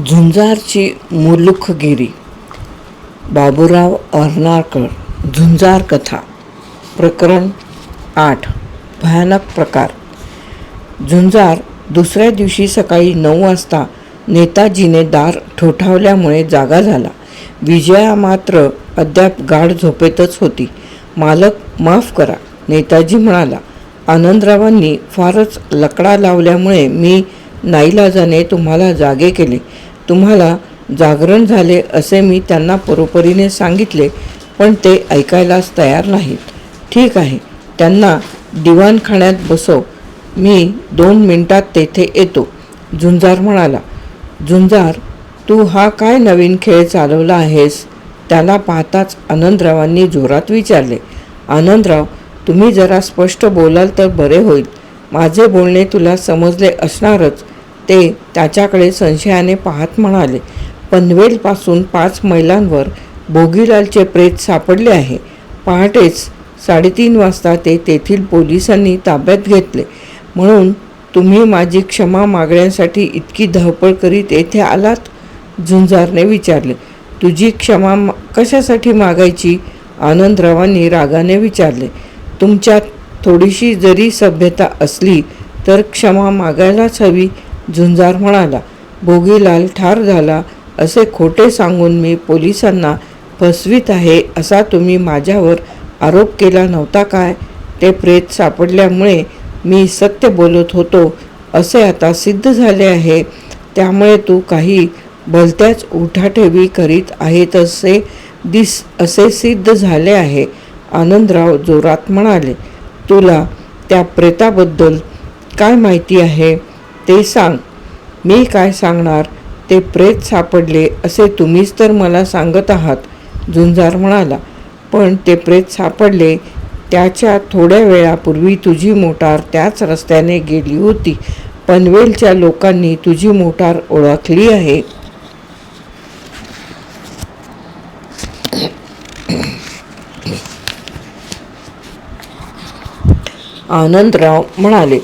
झुंजारची मुलुखगिरी. बाबूराव अर्नाळकर झुंजार कथा प्रकरण आठ भयानक प्रकार. झुंजार दुसऱ्या दिवशी सकाळी नऊ वाजता नेताजीने दार ठोठावल्यामुळे जागा झाला. विजया मात्र अद्याप गाढ झोपेतच होती. मालक माफ करा नेताजी म्हणाला आनंदरावांनी फारच लकडा लावल्यामुळे मी नाईलाजाने तुम्हाला जागे केले. तुम्हाला जागरण झाले असे मी त्यांना परोपरीने सांगितले पण ते ऐकायलाच तयार नाहीत. ठीक आहे त्यांना दिवाणखाण्यात बसव. मी दोन मिनटात तेथे येतो. झुंजार म्हणाला झुंजार तू हा काय नवीन खेळ चालवला आहेस? त्याला पाहताच आनंदरावांनी जोरात विचारले आनंदराव तुम्ही जरा स्पष्ट बोलाल तर बरे होईल. माझे बोलणे तुला समजले असणारच. ते त्याच्याकडे संशयाने पाहत म्हणाले पनवेलपासून पाच मैलांवर भोगीलालचे प्रेत सापडले आहे. पहाटेच साडेतीन वाजता ते तेथील पोलिसांनी ताब्यात घेतले. म्हणून तुम्ही माझी क्षमा मागण्यासाठी इतकी धावपळ करीत येथे आलात? झुंजारने विचारले. तुझी क्षमा मा- कशासाठी मागायची? आनंदरावांनी रागाने विचारले. तुमच्यात थोडीशी जरी सभ्यता असली तर क्षमा मागायलाच हवी. झुंजार म्हणाला भोगीलाल ठार झाला असे खोटे सांगून मी पोलिसांना फसवीत आहे असा तुम्ही माझ्यावर आरोप केला नव्हता काय? ते प्रेत सापडल्यामुळे मी सत्य बोलत होतो असे आता सिद्ध झाले आहे. त्यामुळे तू काही भलत्याच उठाठेवी करीत आहेत असे दिस असे सिद्ध झाले आहे. आनंदराव जोरात म्हणाले तुला त्या प्रेताबद्दल काय माहिती आहे? ते सांग. मी काय सांगणार? ते प्रेत सापडले असे तुम्हीच तर मला सांगत आहात झुंजार म्हणाला. पण ते प्रेत सापडले त्याच्या थोड्या वेळापूर्वी तुझी मोटार त्याच रस्त्याने गेली होती. पनवेलच्या लोकांनी तुझी मोटार ओळखली आहे. आनंदराव म्हणाले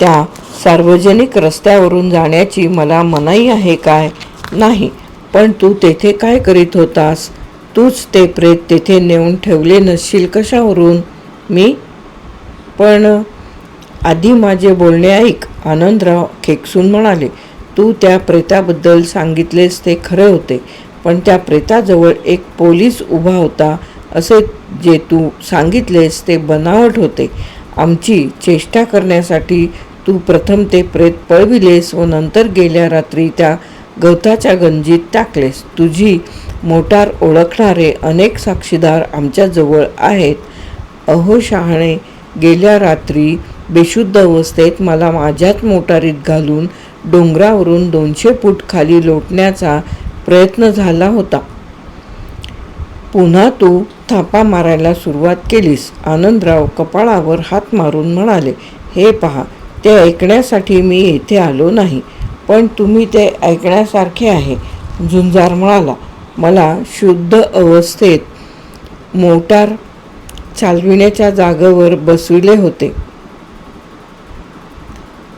त्या सार्वजनिक रस्त्यावरून जाण्याची मला मनाई आहे काय? नाही. पण तू तेथे काय करीत होतास? तूच ते प्रेत तेथे नेऊन ठेवले नसशील कशावरून? मी? पण आधी माझे बोलणे ऐक. आनंदराव खेकसून म्हणाले तू त्या प्रेताबद्दल सांगितलेस ते खरे होते. पण त्या प्रेताजवळ एक पोलीस उभा होता. असे जे तू सांगितलेस ते बनावट होते. आमची चेष्टा करण्यासाठी तू प्रथम ते प्रेत पळविलेस व नंतर गेल्या रात्री त्या गवताच्या गंजीत टाकलेस. तुझी मोटार ओळखणारे अनेक साक्षीदार आमच्याजवळ आहेत. अहो शहाणे गेल्या रात्री बेशुद्ध अवस्थेत मला माझ्याच मोटारीत घालून डोंगरावरून दोनशे फूट खाली लोटण्याचा प्रयत्न झाला होता. पुन्हा तू थापा मारायला सुरुवात केलीस. आनंदराव कपाळावर हात मारून म्हणाले हे पहा ते ऐकण्यासाठी मी येथे आलो नाही. पण तुम्ही ते ऐकण्यासारखे आहे. झुंजार म्हणाला मला शुद्ध अवस्थेत मोटार चालविण्याच्या जागेवर बसविले होते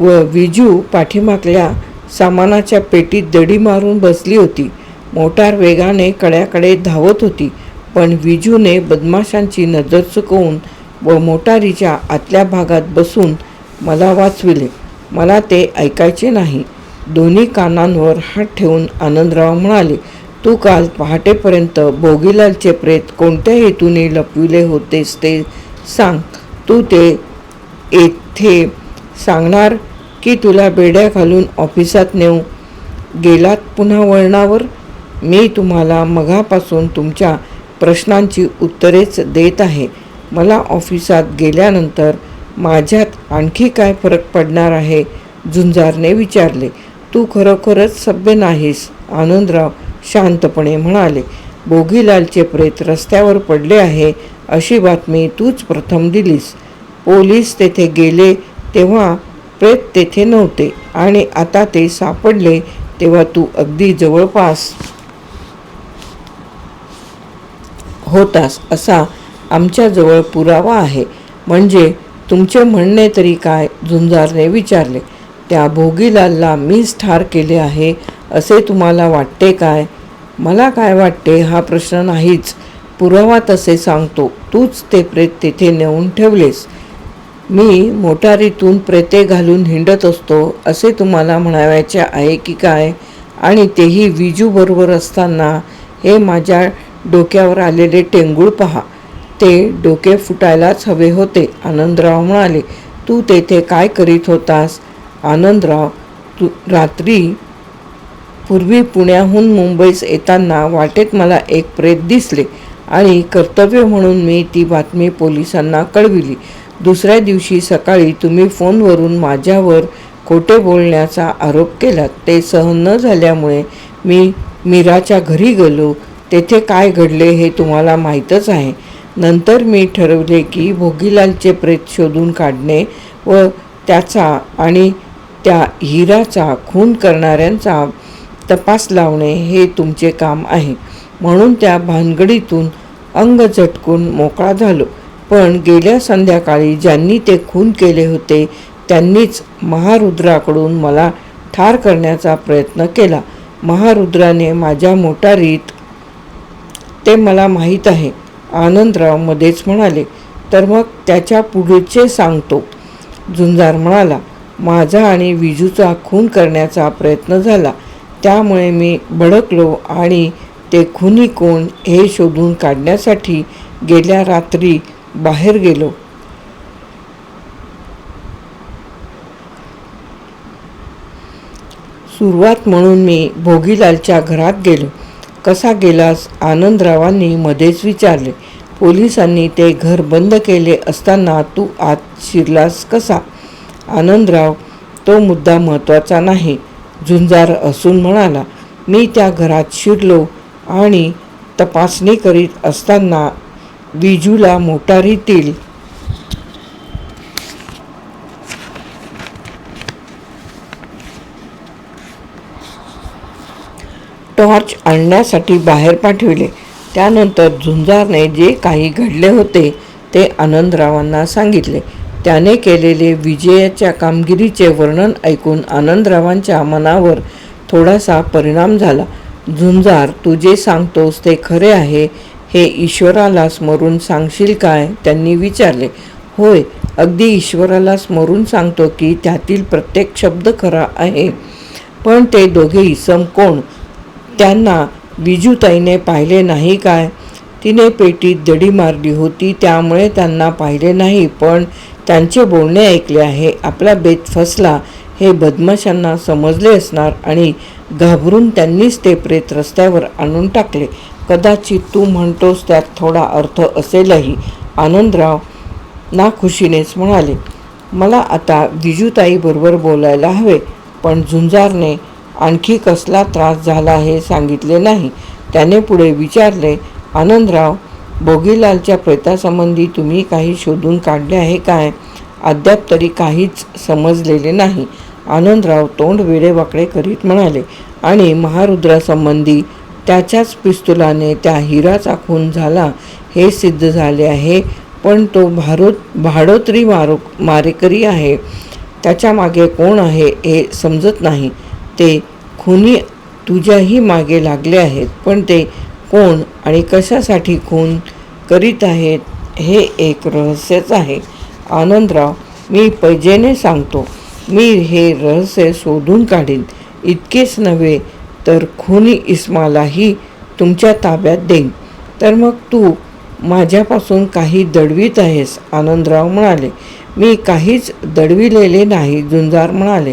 व विजू पाठीमागल्या सामानाच्या पेटीत दडी मारून बसली होती. मोटार वेगाने कड्याकडे धावत होती पण विजूने बदमाशांची नजर चुकवून व मोटारीच्या आतल्या भागात बसून मला वाचविले. मला ते ऐकायचे नाही. दोन्ही कानांवर हात ठेवून आनंदराव म्हणाले तू काल पहाटेपर्यंत भोगीलालचे प्रेत कोणत्या हेतूने लपविले होतेस ते सांग. तू ते येथे सांगणार की तुला बेड्या घालून ऑफिसात नेऊ गेलात पुन्हा वळणावर? मी तुम्हाला मघापासून तुमच्या प्रश्नांची उत्तरेच देत आहे. मला ऑफिसात गेल्यानंतर माझ्यात आणखी काय फरक पडणार आहे? झुंजारने विचारले. तू खरोखरच सभ्य नाहीस आनंदराव शांतपणे म्हणाले. बोगीलालचे प्रेत रस्त्यावर पडले आहे अशी बातमी तूच प्रथम दिलीस. पोलीस तेथे गेले तेव्हा प्रेत तेथे नव्हते आणि आता ते सापडले तेव्हा तू अगदी जवळपास होतास असा आमच्याजवळ पुरावा आहे. म्हणजे तुमचे म्हणणे तरी काय? झुंजारने विचारले. त्या भोगीलालला मीच ठार केले आहे असे तुम्हाला वाटते काय? मला काय वाटते? हा प्रश्न नाहीच. पुरावा तसे सांगतो. तूच ते प्रेत तेथे नेऊन ठेवलेस. मी मोटारीतून प्रेते घालून हिंडत असतो असे तुम्हाला म्हणावायचे आहे की काय? आणि तेही विजूबरोबर असताना हे माझ्या डोक्यावर आलेले टेंगूळ पहा. ते डोके फुटायलाच हवे होते. आनंदराव म्हणाले तू तेथे काय करीत होतास? आनंदराव तू रात्री पूर्वी पुण्याहून मुंबईस येताना वाटेत मला एक प्रेत दिसले आणि कर्तव्य म्हणून मी ती बातमी पोलिसांना कळविली. दुसऱ्या दिवशी सकाळी तुम्ही फोनवरून माझ्यावर खोटे बोलण्याचा आरोप केलात. ते सहन न झाल्यामुळे मी मीराच्या घरी गेलो. तेथे काय घडले हे तुम्हाला माहीतच आहे. नंतर मी ठरवले की भोगीलालचे प्रेत शोधून काढणे व त्याचा आणि त्या हिराचा खून करणाऱ्यांचा तपास लावणे हे तुमचे काम आहे. म्हणून त्या भानगडीतून अंग झटकून मोकळा झालो. पण गेल्या संध्याकाळी ज्यांनी ते खून केले होते त्यांनीच महारुद्राकडून मला ठार करण्याचा प्रयत्न केला. महारुद्राने माझ्या मोटारीत ते मला माहीत आहे. आनंदराव मध्येच म्हणाले तर मग त्याच्या पुढचे सांगतो. झुंजार म्हणाला माझा आणि विजूचा खून करण्याचा प्रयत्न झाला. त्यामुळे मी भडकलो आणि ते खुनी कोण हे शोधून काढण्यासाठी गेल्या रात्री बाहेर गेलो. सुरुवात म्हणून मी भोगीलालच्या घरात गेलो. कसा गेलास? आनंदरावांनी मध्येच विचारले. पोलिसांनी ते घर बंद केले असताना तू आत शिरलास कसा? आनंदराव तो मुद्दा महत्त्वाचा नाही. झुंजार असून म्हणाला मी त्या घरात शिरलो आणि तपासणी करीत असताना विजूला मोटारीतील टॉर्च आणण्यासाठी बाहेर पाठविले. त्यानंतर झुंजारने जे काही घडले होते ते आनंदरावांना सांगितले. त्याने केलेले विजयाच्या कामगिरीचे वर्णन ऐकून आनंदरावांच्या मनावर थोडासा परिणाम झाला. झुंजार तू जे सांगतोस ते खरे आहे हे ईश्वराला स्मरून सांगशील काय? त्यांनी विचारले. होय अगदी ईश्वराला स्मरून सांगतो की त्यातील प्रत्येक शब्द खरा आहे पण ते दोघे इसम कोण? त्यांना विजूताईने पाहिले नाही काय? तिने पेटीत दडी मारली होती त्यामुळे त्यांना पाहिले नाही पण त्यांचे बोलणे ऐकले आहे. आपला बेत फसला हे बदमाशांना समजले असणार आणि घाबरून त्यांनीच ते प्रेत रस्त्यावर आणून टाकले. कदाचित तू म्हणतोस त्यात थोडा अर्थ असेलही आनंदराव नाखुशीनेच म्हणाले. मला आता विजूताईबरोबर बोलायला हवे पण झुंजारने आणखी कसला त्रास झाला हे सांगितले नाही. त्याने पुढे विचारले आनंदराव बोगीलालच्या प्रेतासंबंधी तुम्ही काही शोधून काढले आहे काय? अद्याप तरी काहीच समजलेले नाही. आनंदराव तोंड वेडेवाकडे करीत म्हणाले आणि महारुद्रासंबंधी त्याच्याच पिस्तुलाने त्या हिराचा खून झाला हे सिद्ध झाले आहे पण तो भारोत भाडोत्री मारो मारेकरी आहे. त्याच्यामागे कोण आहे हे समजत नाही. ते खुनी तुझ्याही मागे लागले आहेत. पण ते कोण आणि कशासाठी खून करीत आहेत हे एक रहस्यच आहे. आनंदराव मी पैजेने सांगतो मी हे रहस्य शोधून काढीन. इतकेच नव्हे तर खुनी इस्मालाही तुमच्या ताब्यात देईन. तर मग तू माझ्यापासून काही दडवीत आहेस? आनंदराव म्हणाले. मी काहीच दडविलेले नाही झुंजार म्हणाले.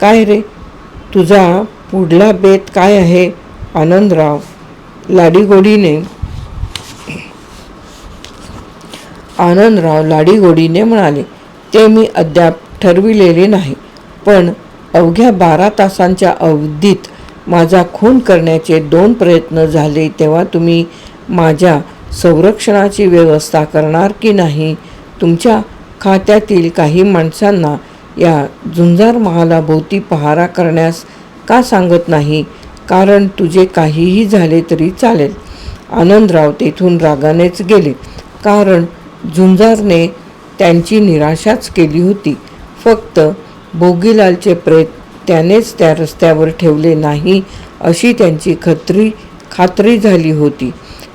काय रे? तुझा पुढला बेत काय आहे? आनंदराव लाडीगोडीने आनंदराव लाडीगोडीने म्हणाले ते मी अद्याप ठरविलेले नाही पण अवघ्या बारा तासांच्या अवधीत माझा खून करण्याचे दोन प्रयत्न झाले तेव्हा तुम्ही माझ्या संरक्षणाची व्यवस्था करणार की नाही? तुमच्या खात्यातील काही माणसांना या झुंजार महालाभोवती पहारा करण्यास का सांगत नाही? कारण तुझे काहीही झाले तरी चालेल. आनंदराव तेथून रागानेच गेले. कारण झुंजारने त्यांची निराशाच केली होती. फक्त बोगीलालचे प्रेत त्यानेच त्या रस्त्यावर ठेवले नाही अशी त्यांची खत्री खात्री झाली होती.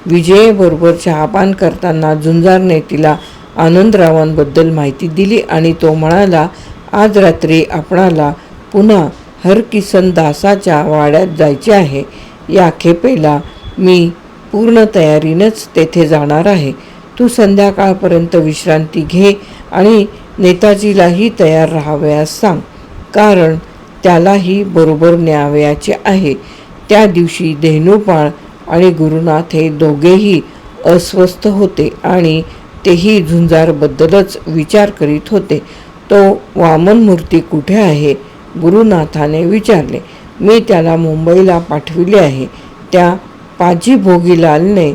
विजयेबरोबर चहापान करताना झुंजारने तिला आनंदरावांबद्दल माहिती दिली आणि तो म्हणाला आज रात्री आपणाला पुन्हा हरकिसन दासाच्या वाड्यात जायचे आहे. या खेपेला मी पूर्ण तयारीनंच तेथे जाणार आहे. तू संध्याकाळपर्यंत विश्रांती घे आणि नेताजीलाही तयार राहावयास सांग. कारण त्यालाही बरोबर न्यावयाचे आहे. त्या दिवशी देहनुपाळ आणि गुरुनाथ हे दोघेही अस्वस्थ होते आणि तेही झुंजारबद्दलच विचार करीत होते. तो वामन मूर्ती कुठे आहे? गुरुनाथाने विचारले मी त्याला मुंबईला पाठविले आहे. त्या पाजी भोगीलालने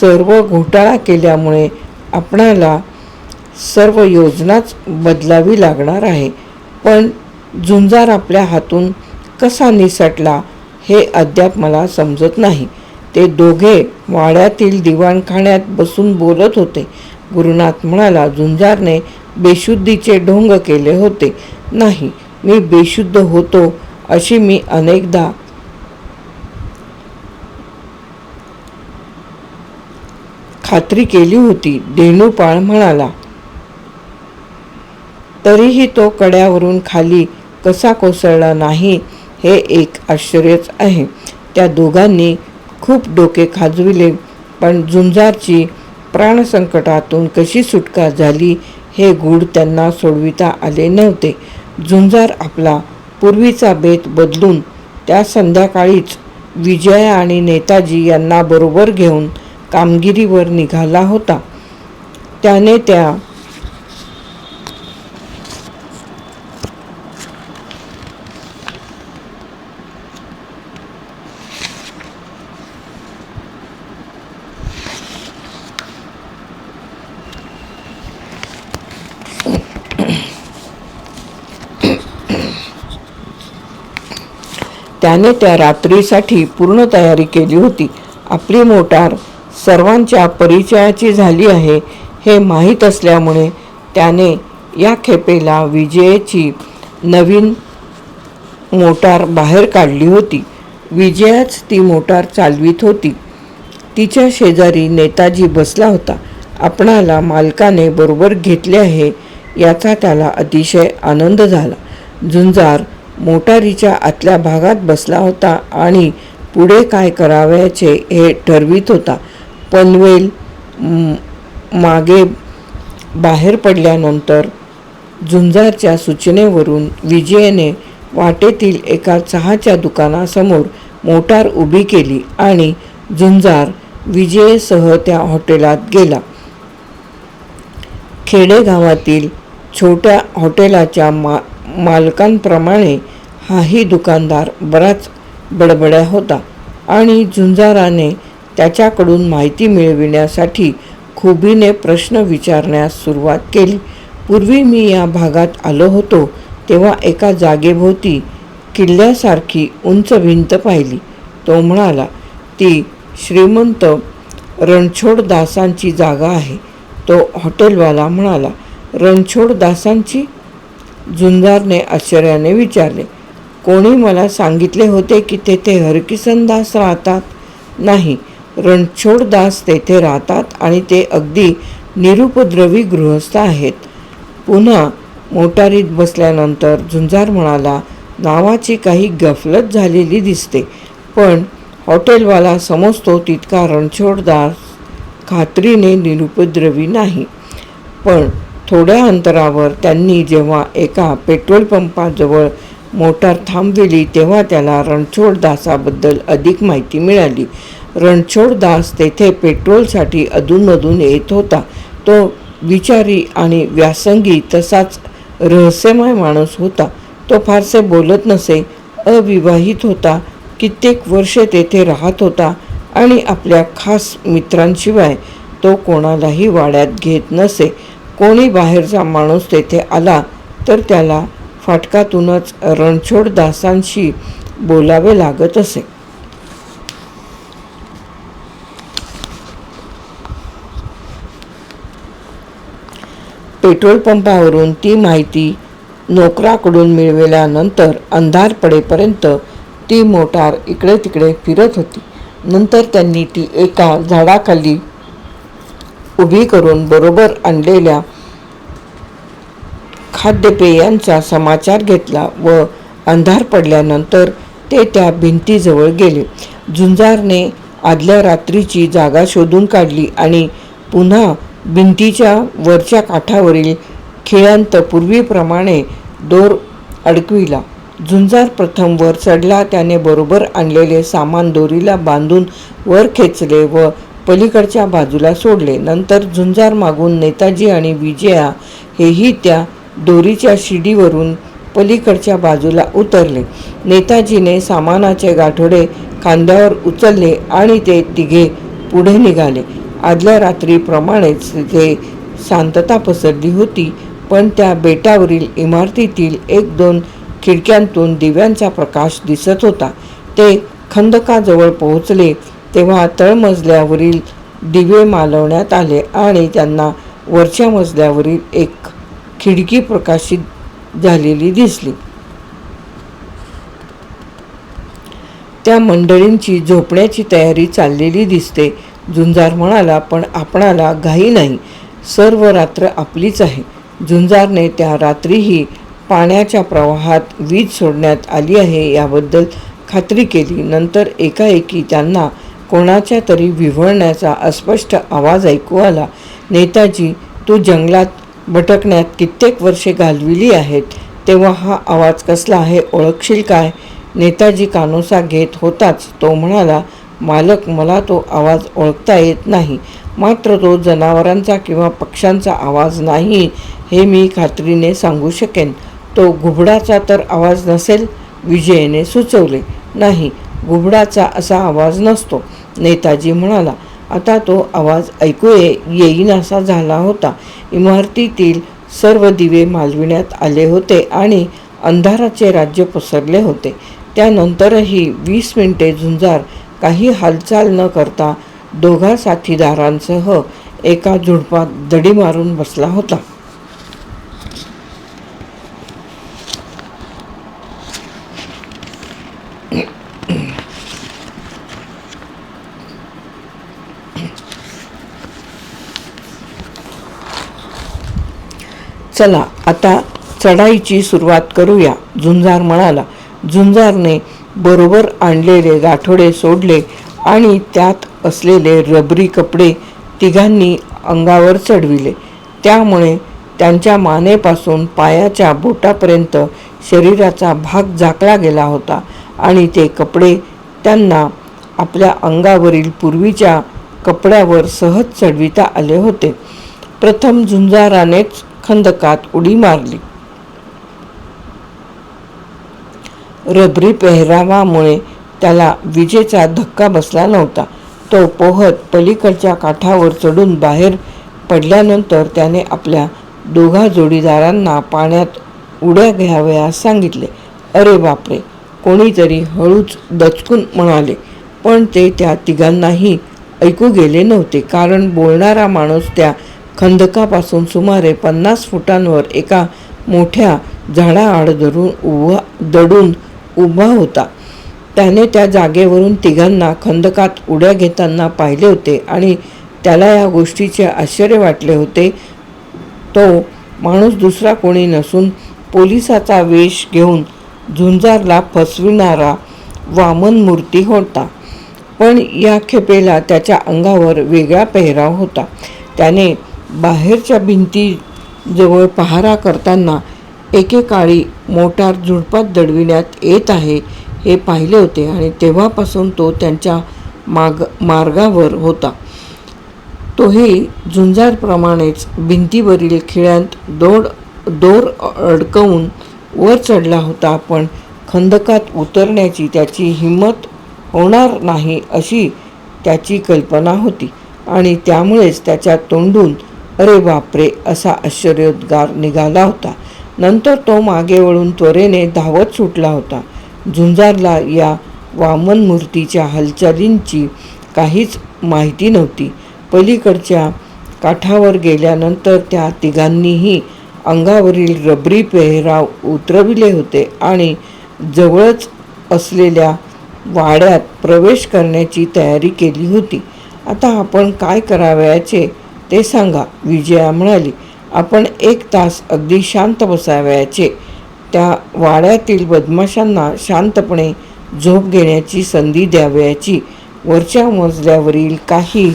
सर्व घोटाळा केल्यामुळे आपणाला सर्व योजनाच बदलावी लागणार आहे. पण झुंजार आपल्या हातून कसा निसटला हे अद्याप मला समजत नाही. ते दोघे वाड्यातील दिवाणखाण्यात बसून बोलत होते. गुरुनाथ म्हणाला झुंजारने बेशुद्धीचे ढोंग केले होते. नाही मी बेशुद्ध होतो अशी मी अनेकदा खात्री केली होती देणूपाळ म्हणाला. तरीही तो कड्यावरून खाली कसा कोसळला नाही हे एक आश्चर्यच आहे. त्या दोघांनी खूप डोके खाजविले पण झुंजारची प्राणसंकटातून कशी सुटका झाली हे गूढ त्यांना सोडविता आले नव्हते. झुंजार आपला पूर्वीचा बेत बदलून त्या संध्याकाळीच विजया आणि नेताजी यांना बरोबर घेऊन कामगिरीवर निघाला होता. त्याने त्या त्याने त्या रात्रीसाठी पूर्ण तयारी केली होती. आपली मोटार सर्वांच्या परिचयाची झाली आहे हे माहीत असल्यामुळे त्याने या खेपेला विजयची नवीन मोटार बाहेर काढली होती. विजयाच ती मोटार चालवीत होती. तिच्या शेजारी नेताजी बसला होता. आपणाला मालकाने बरोबर घेतले आहे याचा त्याला अतिशय आनंद झाला. झुंजार मोटारीच्या आतल्या भागात बसला होता आणि पुढे काय करावयाचे हे ठरवित होता. पनवेल मागे बाहेर पडल्यानंतर झुंजारच्या सूचनेवरून विजयने वाटेतील एका चहाच्या दुकानासमोर मोटार उभी केली आणि झुंजार विजयसह त्या हॉटेलात गेला. खेडेगावातील छोट्या हॉटेलाच्या मा मालकांप्रमाणे हाही दुकानदार बराच बडबड्या होता आणि झुंजाराने त्याच्याकडून माहिती मिळविण्यासाठी खुबीने प्रश्न विचारण्यास सुरुवात केली. पूर्वी मी या भागात आलो होतो तेव्हा एका जागेभोवती किल्ल्यासारखी उंच भिंत पाहिली. तो म्हणाला ती श्रीमंत रणछोड दासांची जागा आहे. तो हॉटेलवाला म्हणाला रणछोड दासांची झुंजारने आश्चर्याने विचारले कोणी मला सांगितले होते की तेथे हरकिसन दास राहतात? नाही. रणछोड दास तेथे राहतात आणि ते अगदी निरुपद्रवी गृहस्थ आहेत. पुन्हा मोटारीत बसल्यानंतर झुंजार म्हणाला नावाची काही गफलत झालेली दिसते. पण हॉटेलवाला समजतो तितका रणछोडदास खात्रीने निरुपद्रवी नाही. पण थोड्या अंतरावर त्यांनी जेव्हा एका पेट्रोल पंपाजवळ मोटार थांबविली तेव्हा त्याला रणछोडदासाबद्दल अधिक माहिती मिळाली. रणछोडदास तेथे पेट्रोलसाठी अधूनमधून येत होता. तो विचारी आणि व्यासंगी तसाच रहस्यमय माणूस होता. तो फारसे बोलत नसे अविवाहित होता. कित्येक वर्षे तेथे राहत होता आणि आपल्या खास मित्रांशिवाय तो कोणालाही वाड्यात घेत नसे. कोणी बाहेरचा माणूस तेथे आला तर त्याला फाटकातूनच रणछोड दासांशी बोलावे लागत असे. पेट्रोल पंपावरून ती माहिती नोकराकडून मिळविल्यानंतर अंधार पडेपर्यंत ती मोटार इकडे तिकडे फिरत होती. नंतर त्यांनी ती एका झाडाखाली उभी करून बरोबर आणलेल्या खाद्यपेयांचा समाचार घेतला व अंधार पडल्यानंतर ते त्या भिंतीजवळ गेले. झुंजारने आदल्या रात्रीची जागा शोधून काढली आणि पुन्हा भिंतीच्या वरच्या काठावरील खिळ्यांत पूर्वीप्रमाणे दोर अडकविला. झुंजार प्रथम वर चढला त्याने बरोबर आणलेले सामान दोरीला बांधून वर खेचले व पलीकडच्या बाजूला सोडले. नंतर झुंजार मागून नेताजी आणि विजया हेही त्या दोरीच्या शिडीवरून पलीकडच्या बाजूला उतरले. नेताजीने सामानाचे गाठोडे खांद्यावर उचलले आणि ते तिघे पुढे निघाले. आदल्या रात्रीप्रमाणेच तिथे शांतता पसरली होती पण त्या बेटावरील इमारतीतील एक दोन खिडक्यांतून दिव्यांचा प्रकाश दिसत होता. ते खंदकाजवळ पोहोचले तेव्हा तळमजल्यावरील दिवे मालवण्यात आले आणि त्यांना वरच्या मजल्यावरील एक खिडकी प्रकाशित झालेली दिसली. त्या मंडळींची झोपण्याची तयारी चाललेली दिसते. झुंजार म्हणाला पण आपणाला घाई नाही. सर्व रात्र आपलीच आहे. झुंजारने त्या रात्रीही पाण्याच्या प्रवाहात वीज सोडण्यात आली आहे याबद्दल खात्री केली. नंतर एकाएकी त्यांना कोणाच्या तरी विव्हळण्याचा अस्पष्ट आवाज ऐकू आला. नेताजी तू जंगलात भटकण्यात कित्येक वर्षे घालविली आहेत. तेव्हा हा आवाज कसला आहे ओळखशील काय? नेताजी कानोसा घेत होताच. तो म्हणाला मालक मला तो आवाज ओळखता येत नाही. मात्र तो जनावरांचा किंवा पक्ष्यांचा आवाज नाही हे मी खात्रीने सांगू शकेन. तो घुबडाचा तर आवाज नसेल? विजयने सुचवले नाही घुबडाचा असा आवाज नसतो. नेताजी म्हणाला आता तो आवाज ऐकू ये येईनासा झाला होता. इमारतीतील सर्व दिवे मालविण्यात आले होते आणि अंधाराचे राज्य पसरले होते. त्यानंतरही वीस मिनिटे झुंजार काही हालचाल न करता दोघा साथीदारांसह एका झुडपात दडी मारून बसला होता. चला आता चढाईची सुरुवात करूया झुंजार म्हणाला. झुंजारने बरोबर आणलेले गाठोडे सोडले आणि त्यात असलेले रबरी कपडे तिघांनी अंगावर चढविले. त्यामुळे त्यांच्या मानेपासून पायाच्या बोटापर्यंत शरीराचा भाग झाकला गेला होता आणि ते कपडे त्यांना आपल्या अंगावरील पूर्वीच्या कपड्यावर सहज चढविता आले होते. प्रथम झुंजारानेच खंदकात उडी मारली. रबरी पेहरावामुळे त्याला विजेचा धक्का बसला नव्हता. तो पोहत पलीकडच्या काठावर चढून बाहेर पडल्यानंतर त्याने आपल्या दोघा जोडीदारांना पाण्यात उड्या घ्यावयास सांगितले. अरे बापरे! कोणीतरी हळूच दचकून म्हणाले पण ते त्या तिघांनाही ऐकू गेले नव्हते कारण बोलणारा माणूस त्या खंदकापासून सुमारे पन्नास फुटांवर एका मोठ्या झाडाआड धरून उभा दडून उभा होता. त्याने त्या जागेवरून तिघांना खंदकात उड्या घेताना पाहिले होते आणि त्याला या गोष्टीचे आश्चर्य वाटले होते. तो माणूस दुसरा कोणी नसून पोलिसाचा वेश घेऊन झुंजारला फसविणारा वामन मूर्ती होता. पण या खेपेला त्याच्या अंगावर वेगळा पेहराव होता. त्याने बाहेरच्या भिंतीजवळ पहारा करताना एकेकाळी मोटार झुडपात दडविण्यात येत आहे हे पाहिले होते आणि तेव्हापासून तो त्यांच्या माग मार्गावर होता. तोही झुंजारप्रमाणेच भिंतीवरील खिळ्यांत दोड दोर अडकवून वर चढला होता पण खंदकात उतरण्याची त्याची हिंमत होणार नाही अशी त्याची कल्पना होती आणि त्यामुळेच त्याच्या तोंडून अरे बापरे असा आश्चर्योद्गार निघाला होता. नंतर तो मागे वळून त्वरेने धावत सुटला होता. झुंजारला या वामन मूर्तीच्या हालचालींची काहीच माहिती नव्हती. पलीकडच्या काठावर गेल्यानंतर त्या तिघांनीही अंगावरील रबरी पेहराव उतरविले होते आणि जवळच असलेल्या वाड्यात प्रवेश करण्याची तयारी केली होती. आता आपण काय करावयाचे? ते सांगा. विजया म्हणाली आपण एक तास अगदी शांत बसावयाचे. त्या वाड्यातील बदमाशांना शांतपणे झोप घेण्याची संधी द्यावयाची. वरच्या मजल्यावरील काही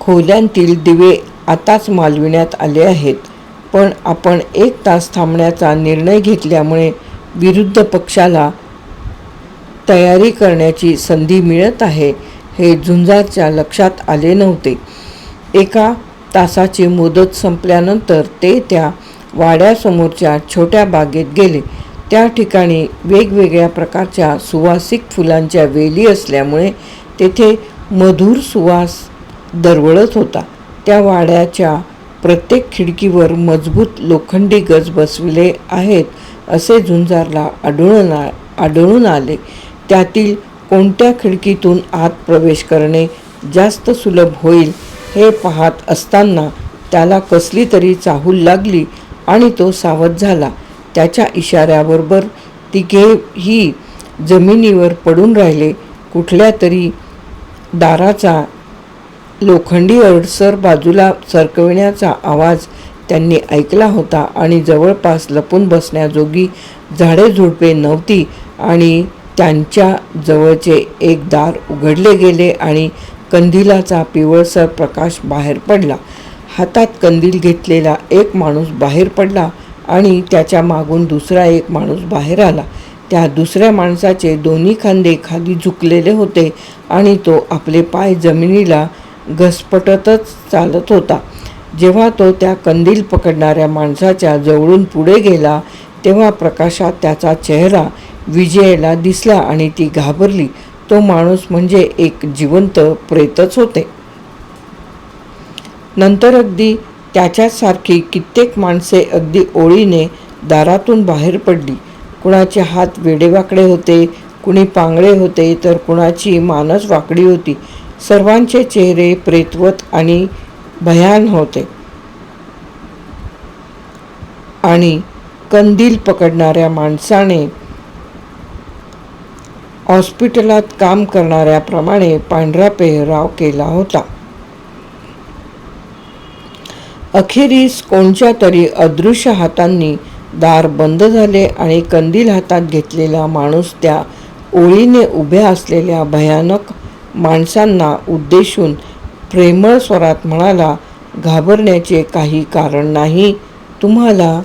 खोल्यांतील दिवे आताच मालविण्यात आले आहेत. पण आपण एक तास थांबण्याचा निर्णय घेतल्यामुळे विरुद्ध पक्षाला तयारी करण्याची संधी मिळत आहे. हे झुंजारच्या लक्षात आले नव्हते. एका तासाची मुदत संपल्यानंतर ते त्या वाड्यासमोरच्या छोट्या बागेत गेले. त्या ठिकाणी वेगवेगळ्या प्रकारच्या सुवासिक फुलांच्या वेली असल्यामुळे तेथे मधुर सुवास दरवळत होता. त्या वाड्याच्या प्रत्येक खिडकीवर मजबूत लोखंडी गज बसविले आहेत असे झुंजारला आढळून आढळून आले. त्यातील कोणत्या खिडकीतून आत प्रवेश करणे जास्त सुलभ होईल हे पाहत असताना त्याला कसली तरी चाहूल लागली आणि तो सावध झाला. त्याच्या इशाऱ्याबरोबर तिघेही जमिनीवर पडून राहिले. कुठल्या तरी दाराचा लोखंडी अडसर बाजूला सरकविण्याचा आवाज त्यांनी ऐकला होता आणि जवळपास लपून बसण्याजोगी झाडे झुडपे नव्हती आणि त्यांच्या जवळचे एक दार उघडले गेले आणि कंदिलाचा पिवळसर प्रकाश बाहेर पडला. हातात कंदील घेतलेला एक माणूस बाहेर पडला आणि त्याच्या मागून दुसरा एक माणूस बाहेर आला. त्या दुसऱ्या माणसाचे दोन्ही खांदे खाली झुकलेले होते आणि तो आपले पाय जमिनीला घसपटतच चालत होता. जेव्हा तो त्या कंदील पकडणाऱ्या माणसाच्या जवळून पुढे गेला तेव्हा प्रकाशात त्याचा चेहरा विजयला दिसला आणि ती घाबरली. तो माणूस म्हणजे एक जिवंत प्रेतच होते. नंतर अगदी त्याच्यासारखी कित्येक माणसे अगदी ओळीने दारातून बाहेर पडली. कुणाचे हात वेडेवाकडे होते कुणी पांगळे होते तर कुणाची मानस वाकडी होती. सर्वांचे चेहरे प्रेतवत आणि भयान होते. आणि कंदील पकडणाऱ्या माणसाने हॉस्पिटलात काम करणाऱ्याप्रमाणे पांढरा पेहराव केला होता. अखेरीस कोणत्या तरी अदृश्य हातांनी दार बंद झाले आणि कंदील हातात घेतलेला माणूस त्या ओळीने उभ्या असलेल्या भयानक माणसांना उद्देशून प्रेमळ स्वरात म्हणाला घाबरण्याचे काही कारण नाही. तुम्हाला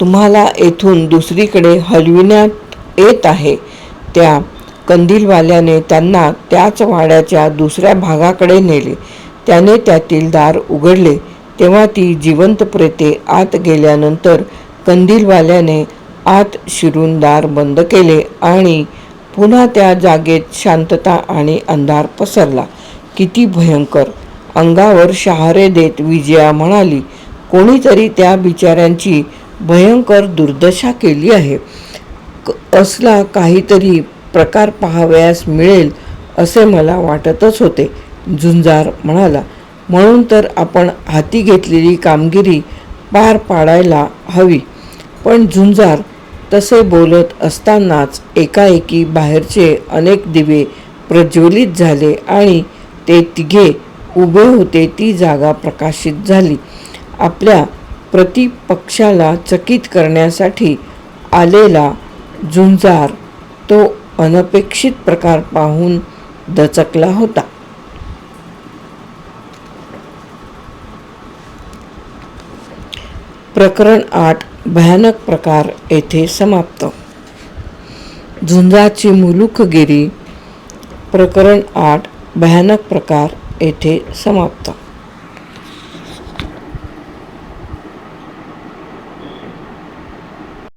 तुम्हाला येथून दुसरीकडे हलविण्यात येत आहे. त्या कंदीलवाल्याने त्यांना त्याच वाड्याच्या दुसऱ्या भागाकडे नेले. त्याने त्यातील दार उघडले. तेव्हा ती जिवंत प्रेते आत गेल्यानंतर कंदीलवाल्याने आत शिरून दार बंद केले आणि पुन्हा त्या जागेत शांतता आणि अंधार पसरला. किती भयंकर! अंगावर शहारे देत विजया म्हणाली कोणीतरी त्या बिचाऱ्यांची भयंकर दुर्दशा केली आहे. असला काहीतरी प्रकार पाहावयास मिळेल असे मला वाटतच होते झुंजार म्हणाला. म्हणून तर आपण हाती घेतलेली कामगिरी पार पाडायला हवी. पण झुंजार तसे बोलत असतानाच एकाएकी बाहेरचे अनेक दिवे प्रज्वलित झाले आणि ते तिघे उभे होते ती जागा प्रकाशित झाली. आपल्या प्रतिपक्षाला चकित करण्यासाठी आलेला झुंजार तो अनपेक्षित प्रकार पाहून दचकला होता. प्रकरण आठ भयानक प्रकार येथे समाप्त. झुंजाची मुलुखगिरी प्रकरण आठ भयानक प्रकार येथे समाप्त.